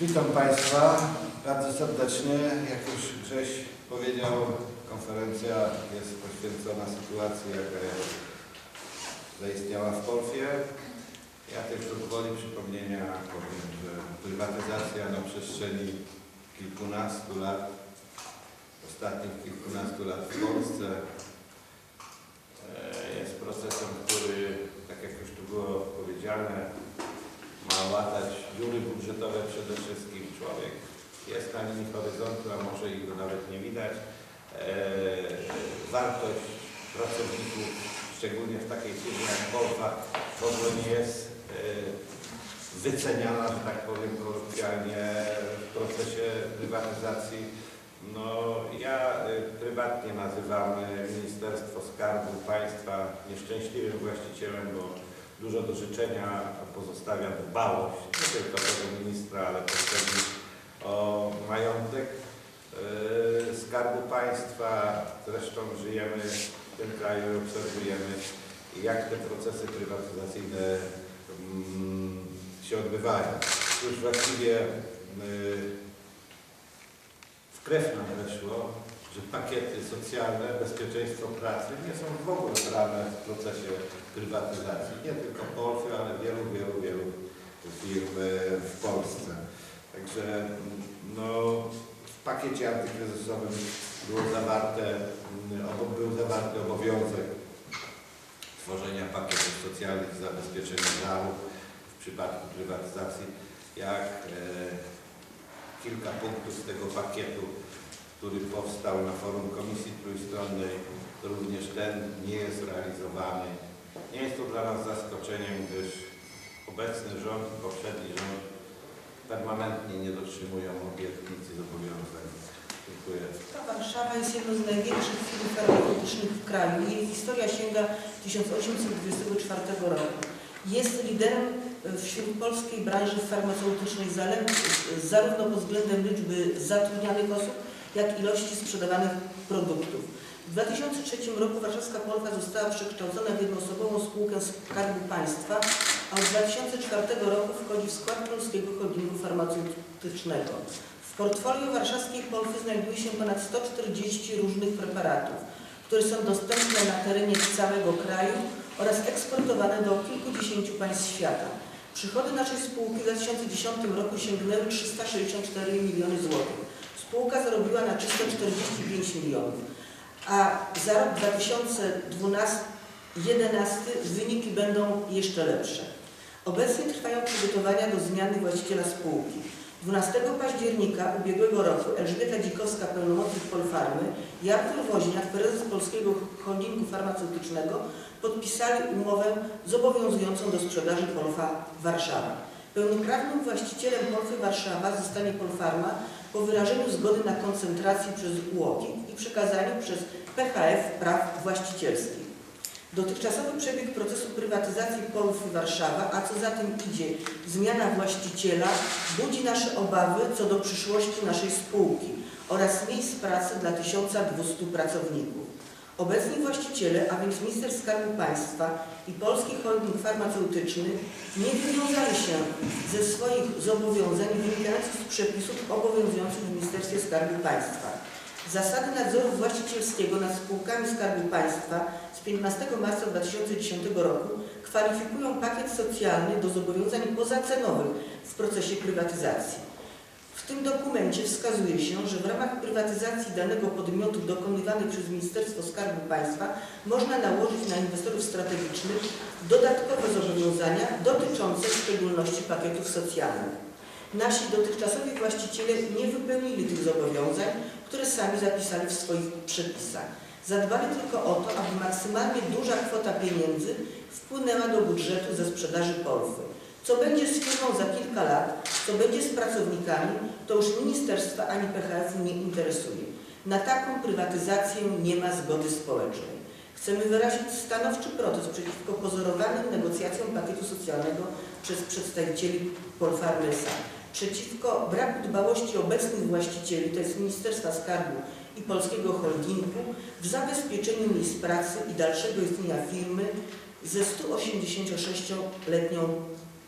Witam Państwa bardzo serdecznie. Jak już Grześ powiedział, konferencja jest poświęcona sytuacji, jaka zaistniała w Polsce. Ja też gwoli przypomnienia powiem, że prywatyzacja na przestrzeni kilkunastu lat, ostatnich kilkunastu lat w Polsce e, jest procesem, który, tak jak już tu było powiedziane, łatać dziury budżetowe przede wszystkim. Człowiek jest na linii horyzontu, a może ich go nawet nie widać. E, wartość pracowników, szczególnie w takiej firmie jak Polfa, w ogóle nie jest e, wyceniana, że tak powiem kolokwialnie, w procesie prywatyzacji. No, ja e, prywatnie nazywam Ministerstwo Skarbu Państwa nieszczęśliwym właścicielem, bo dużo do życzenia pozostawia dbałość nie tylko tego ministra, ale poprzednich o majątek e, Skarbu Państwa. Zresztą żyjemy w tym kraju i obserwujemy, jak te procesy prywatyzacyjne mm, się odbywają. Już właściwie y, w krew nam weszło, że pakiety socjalne, bezpieczeństwo pracy nie są w ogóle brane w procesie prywatyzacji. Nie tylko Polsce, ale wielu, wielu, wielu firm e, w Polsce. Także no, w pakiecie antykryzysowym było zawarte, mm, był zawarty obowiązek tworzenia pakietów socjalnych zabezpieczenia załóg w przypadku prywatyzacji. Jak e, kilka punktów z tego pakietu który powstał na forum Komisji Trójstronnej, również ten nie jest realizowany. Nie jest to dla nas zaskoczeniem, gdyż obecny rząd poprzedni rząd permanentnie nie dotrzymują obietnic i zobowiązań. Dziękuję. Ta Warszawa jest jedną z największych firm farmaceutycznych w kraju. Jej historia sięga 1824 roku. Jest liderem e, wśród polskiej branży farmaceutycznej zale- zarówno pod względem liczby zatrudnianych osób, jak ilości sprzedawanych produktów. W 2003 roku warszawska Polka została przekształcona w jednoosobową spółkę Skarbu Państwa, a od 2004 roku wchodzi w skład Polskiego Holdingu Farmaceutycznego. W portfolio warszawskiej Polki znajduje się ponad 140 różnych preparatów, które są dostępne na terenie całego kraju oraz eksportowane do kilkudziesięciu państw świata. Przychody naszej spółki w 2010 roku sięgnęły 364 miliony złotych. Spółka zarobiła na czysto 45 milionów, a za rok 2012-2011 wyniki będą jeszcze lepsze. Obecnie trwają przygotowania do zmiany właściciela spółki. 12 października ubiegłego roku Elżbieta Dzikowska, pełnomocnik Polfarmy i Artur Woźniak, prezes Polskiego Holdingu Farmaceutycznego podpisali umowę zobowiązującą do sprzedaży Polfa Warszawa. Pełnoprawnym właścicielem Polfy Warszawa zostanie Polfarma po wyrażeniu zgody na koncentrację przez UOKiK i przekazaniu przez PHF praw właścicielskich. Dotychczasowy przebieg procesu prywatyzacji Polfy Warszawa, a co za tym idzie zmiana właściciela, budzi nasze obawy co do przyszłości naszej spółki oraz miejsc pracy dla 1200 pracowników. Obecni właściciele, a więc minister Skarbu Państwa i Polski Holding Farmaceutyczny nie wywiązali się ze swoich zobowiązań wynikających z przepisów obowiązujących w Ministerstwie Skarbu Państwa. Zasady nadzoru właścicielskiego nad spółkami Skarbu Państwa z 15 marca 2010 roku kwalifikują pakiet socjalny do zobowiązań pozacenowych w procesie prywatyzacji. W tym dokumencie wskazuje się, że w ramach prywatyzacji danego podmiotu dokonywanej przez Ministerstwo Skarbu Państwa można nałożyć na inwestorów strategicznych dodatkowe zobowiązania dotyczące w szczególności pakietów socjalnych. Nasi dotychczasowi właściciele nie wypełnili tych zobowiązań, które sami zapisali w swoich przepisach. Zadbali tylko o to, aby maksymalnie duża kwota pieniędzy wpłynęła do budżetu ze sprzedaży Polfy. Co będzie z firmą za kilka lat, co będzie z pracownikami, to już ministerstwa ani PHF nie interesuje. Na taką prywatyzację nie ma zgody społecznej. Chcemy wyrazić stanowczy protest przeciwko pozorowanym negocjacjom pakietu socjalnego przez przedstawicieli Polfarmy. Przeciwko braku dbałości obecnych właścicieli, to jest Ministerstwa Skarbu i Polskiego Holdingu, w zabezpieczeniu miejsc pracy i dalszego istnienia firmy ze 186-letnią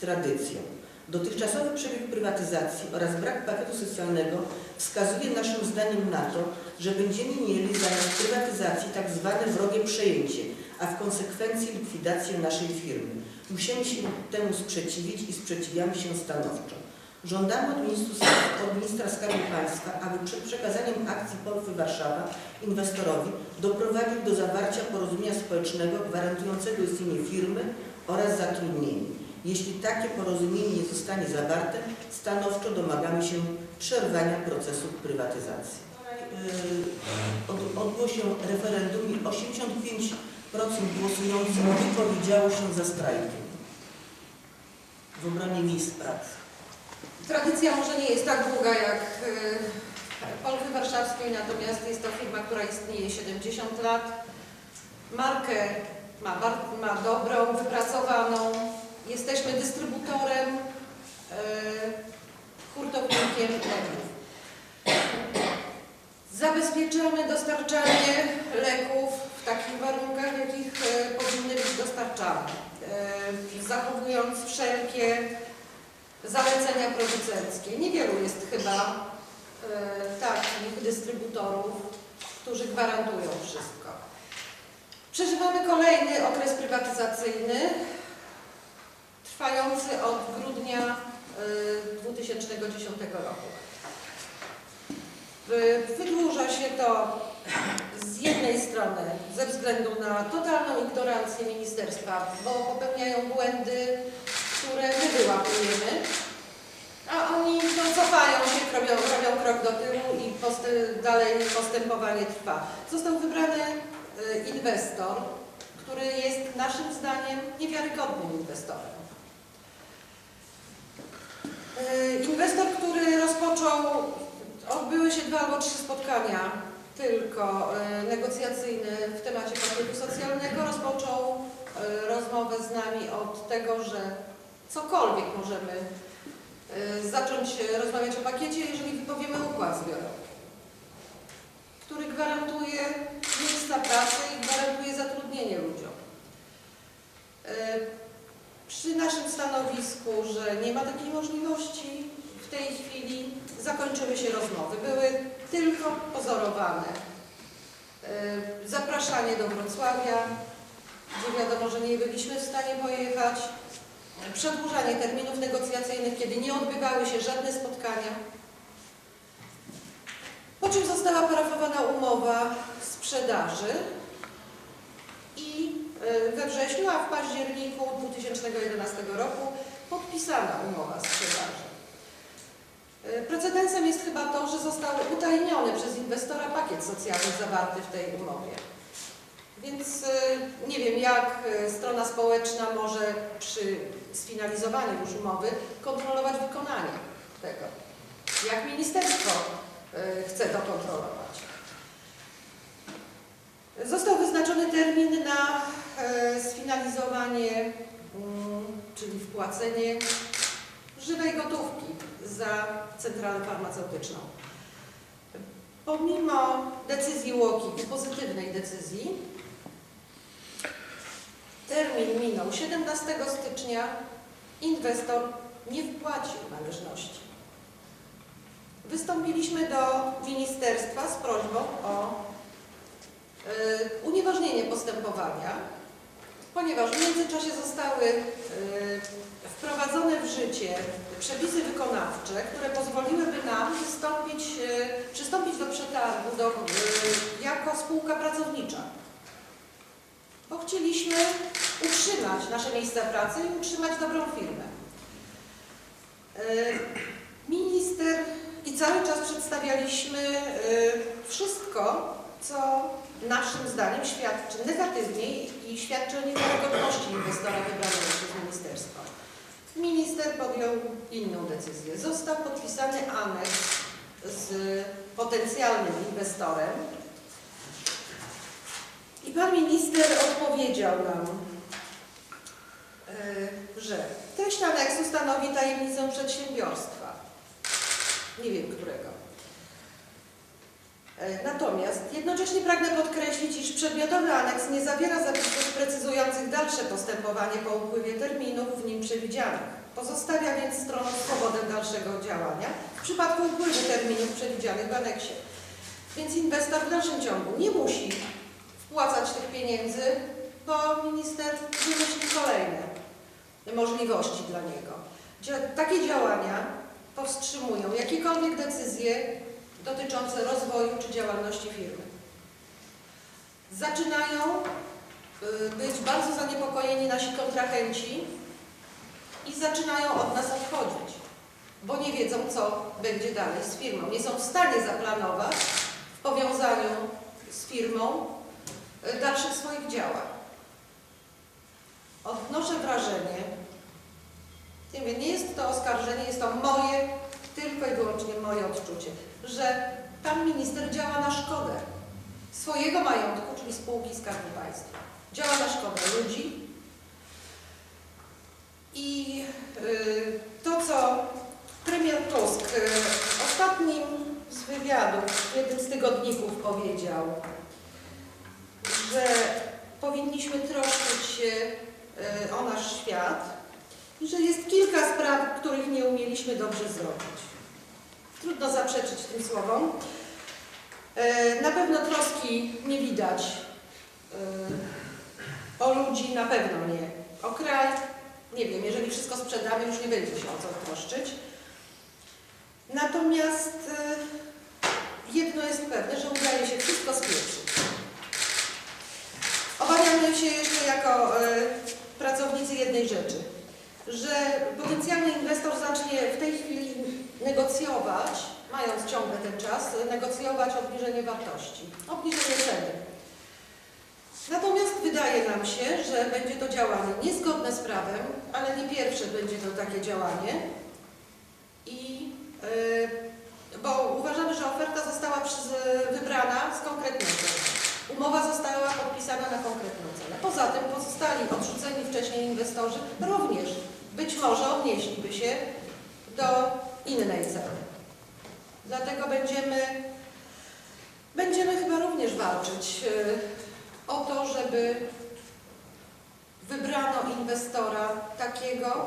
tradycją. Dotychczasowy przebieg prywatyzacji oraz brak pakietu socjalnego wskazuje naszym zdaniem na to, że będziemy mieli zamiast prywatyzacji tak zwane wrogie przejęcie, a w konsekwencji likwidację naszej firmy. Musimy się temu sprzeciwić i sprzeciwiamy się stanowczo. Żądamy od ministra, Skarbu Państwa, aby przed przekazaniem akcji Polfy Warszawa inwestorowi doprowadził do zawarcia porozumienia społecznego gwarantującego istnienie firmy oraz zatrudnienie. Jeśli takie porozumienie nie zostanie zawarte, stanowczo domagamy się przerwania procesu prywatyzacji. Yy, od- Odbyło się referendum i 85% głosujących wypowiedziało się za strajkiem w obronie miejsc pracy. Tradycja może nie jest tak długa jak y, Polwy Warszawskiej, natomiast jest to firma, która istnieje 70 lat. Markę ma, ma dobrą, wypracowaną. Jesteśmy dystrybutorem, y, hurtownikiem leków. Zabezpieczamy dostarczanie leków w takich warunkach, w jakich y, powinny być dostarczane, y, zachowując wszelkie zalecenia producenckie. Niewielu jest chyba e, takich dystrybutorów, którzy gwarantują wszystko. Przeżywamy kolejny okres prywatyzacyjny, trwający od grudnia e, 2010 roku. Wy- Wydłuża się to z jednej strony ze względu na totalną ignorancję ministerstwa, bo popełniają błędy, które my wyłapujemy, a oni no, cofają się, robią, robią krok do tyłu i dalej postępowanie trwa. Został wybrany y, inwestor, który jest naszym zdaniem niewiarygodnym inwestorem. Y, Inwestor, który rozpoczął, odbyły się dwa albo trzy spotkania tylko y, negocjacyjne w temacie pakietu socjalnego, rozpoczął y, rozmowę z nami od tego, że cokolwiek możemy zacząć rozmawiać o pakiecie, jeżeli wypowiemy układ zbiorowy, który gwarantuje miejsca pracy i gwarantuje zatrudnienie ludziom. Przy naszym stanowisku, że nie ma takiej możliwości, w tej chwili zakończyły się rozmowy. Były tylko pozorowane. Y, Zapraszanie do Wrocławia, gdzie wiadomo, że nie byliśmy w stanie pojechać przedłużanie terminów negocjacyjnych, kiedy nie odbywały się żadne spotkania. Po czym została parafowana umowa sprzedaży we wrześniu, a w październiku 2011 roku podpisana umowa sprzedaży. Y, Precedensem jest chyba to, że został utajniony przez inwestora pakiet socjalny zawarty w tej umowie. Więc y, nie wiem, jak strona społeczna może przy sfinalizowaniu już umowy kontrolować wykonanie tego. Jak ministerstwo chce to kontrolować. Został wyznaczony termin na sfinalizowanie, mm, czyli wpłacenie żywej gotówki za centralę farmaceutyczną. Pomimo decyzji UOKiK, pozytywnej decyzji, termin minął 17 stycznia, inwestor nie wpłacił należności. Wystąpiliśmy do ministerstwa z prośbą o y, unieważnienie postępowania, ponieważ w międzyczasie zostały y, wprowadzone w życie przepisy wykonawcze, które pozwoliłyby nam wystąpić, y, przystąpić do przetargu do, y, jako spółka pracownicza. Bo chcieliśmy utrzymać nasze miejsca pracy i utrzymać dobrą firmę. Minister i cały czas przedstawialiśmy wszystko, co naszym zdaniem świadczy negatywnie i świadczy o niewiarygodności inwestora wybranego przez ministerstwo. Minister podjął inną decyzję. Został podpisany aneks z potencjalnym inwestorem i pan minister odpowiedział nam, y, że treść aneksu stanowi tajemnicę przedsiębiorstwa. Nie wiem którego. E, Natomiast jednocześnie pragnę podkreślić, iż przedmiotowy aneks nie zawiera zapisów precyzujących dalsze postępowanie po upływie terminów w nim przewidzianych. Pozostawia więc stronom swobodę dalszego działania w przypadku upływu terminów przewidzianych w aneksie. Więc inwestor w dalszym ciągu nie musi wpłacać tych pieniędzy, bo minister wymyśli kolejne możliwości dla niego. Takie działania powstrzymują jakiekolwiek decyzje dotyczące rozwoju czy działalności firmy. Zaczynają y, być bardzo zaniepokojeni nasi kontrahenci i zaczynają od nas odchodzić, bo nie wiedzą, co będzie dalej z firmą. Nie są w stanie zaplanować w powiązaniu z firmą y, dalszych swoich działań. Odnoszę wrażenie, nie wiem, nie jest to oskarżenie, jest to moje, tylko i wyłącznie moje odczucie, że pan minister działa na szkodę swojego majątku, czyli spółki Skarbu Państwa. Działa na szkodę ludzi i y, to, co premier Tusk y, ostatnim z wywiadów w jednym z tygodników powiedział, że powinniśmy troszczyć się y, o nasz świat i że jest kilka spraw, których nie umieliśmy dobrze zrobić. Trudno zaprzeczyć tym słowom. E, Na pewno troski nie widać e, o ludzi, na pewno nie. O kraj, nie wiem, jeżeli wszystko sprzedamy, już nie będzie się o co troszczyć. Natomiast e, jedno jest pewne, że udaje się wszystko spieprzyć. Obawiamy się jeszcze jako pracownicy jednej rzeczy, że potencjalny inwestor zacznie w tej chwili negocjować, mając ciągle ten czas, negocjować obniżenie wartości, obniżenie ceny. Natomiast wydaje nam się, że będzie to działanie niezgodne z prawem, ale nie pierwsze będzie to takie działanie. I yy, bo uważamy, że oferta została przez, wybrana z konkretną ceną. Umowa została podpisana na konkretną cenę. Poza tym pozostali odrzuceni wcześniej inwestorzy również być może odnieśliby się do innej ceny. Dlatego będziemy, będziemy chyba również walczyć y, o to, żeby wybrano inwestora takiego,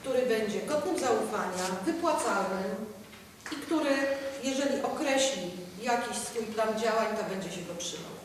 który będzie godnym zaufania, wypłacalnym i który, jeżeli określi jakiś swój plan działań, to będzie się go trzymał.